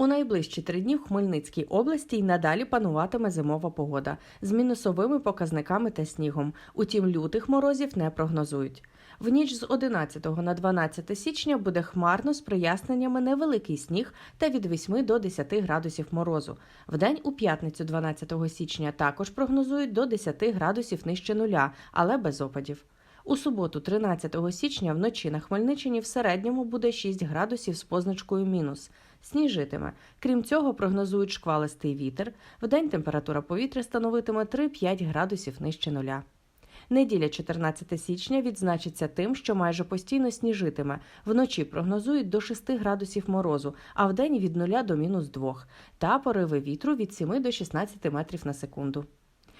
У найближчі три дні в Хмельницькій області й надалі пануватиме зимова погода з мінусовими показниками та снігом. Утім, лютих морозів не прогнозують. В ніч з 11 на 12 січня буде хмарно з проясненнями невеликий сніг та від 8 до 10 градусів морозу. Вдень у п'ятницю 12 січня також прогнозують до 10 градусів нижче нуля, але без опадів. У суботу, 13 січня, вночі на Хмельниччині в середньому буде 6 градусів з позначкою мінус. Сніжитиме. Крім цього, прогнозують шквалистий вітер. Вдень температура повітря становитиме 3-5 градусів нижче нуля. Неділя 14 січня відзначиться тим, що майже постійно сніжитиме. Вночі прогнозують до 6 градусів морозу, а вдень від 0 до мінус 2, та пориви вітру від 7 до 16 метрів на секунду.